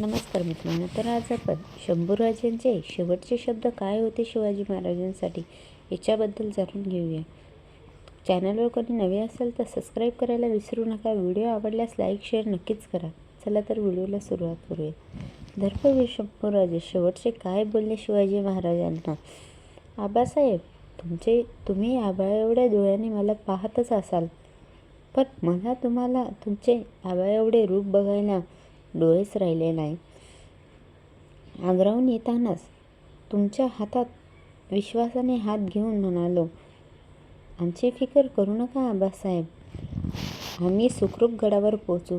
नमस्कार मित्रांनो तर आज आपण शंभूराजांचे शेवटचे शब्द काय होते शिवाजी महाराजांसाठी याच्याबद्दल जाणून घेऊया. चॅनलवर कोणी नवे असेल तर सबस्क्राईब करायला विसरू नका. व्हिडिओ आवडल्यास लाईक शेअर नक्कीच करा. चला तर व्हिडिओला सुरुवात करूया. धर्मवीर शंभूराजे शेवटचे काय बोलले शिवाजी महाराजांना? आबासाहेब तुमचे तुम्ही आबा एवढ्या डोळ्याने मला पाहतच असाल. पण मला तुम्हाला तुमचे आबा एवढे रूप बघायला डोळेच राहिले नाही. आग्राहून येतानाच तुमच्या हातात विश्वासाने हात घेऊन म्हणालो आमची फिकर करू नका आबासाहेब. आम्ही सुखरूप गडावर पोचू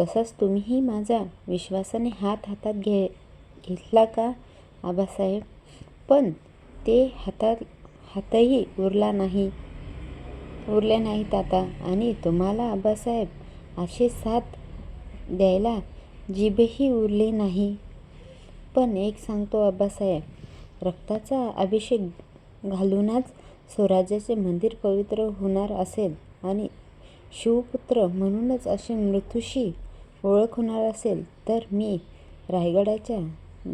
तसाच तुम्हीही माझा विश्वासाने हात हातात घे घेतला का आबासाहेब? पण ते हातात हातही उरला नाही. उरले नाहीत आता. आणि तुम्हाला आबासाहेब असे साथ द्यायला जीभही उरली नाही. पण एक सांगतो आबासाहेब रक्ताचा अभिषेक घालूनच स्वराज्याचे मंदिर पवित्र होणार असेल आणि शिवपुत्र म्हणूनच असे मृत्यूशी ओळख होणार असेल तर मी रायगडाच्या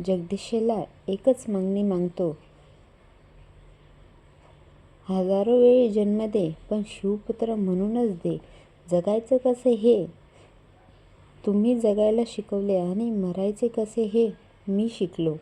जगदीशेला एकच मागणी मागतो. हजारो वेळी जन्म दे पण शिवपुत्र म्हणूनच दे. जगायचं कसे हे? तुम्ही जगायला शिकवले आणि मरायचे कसे हे मी शिकलो.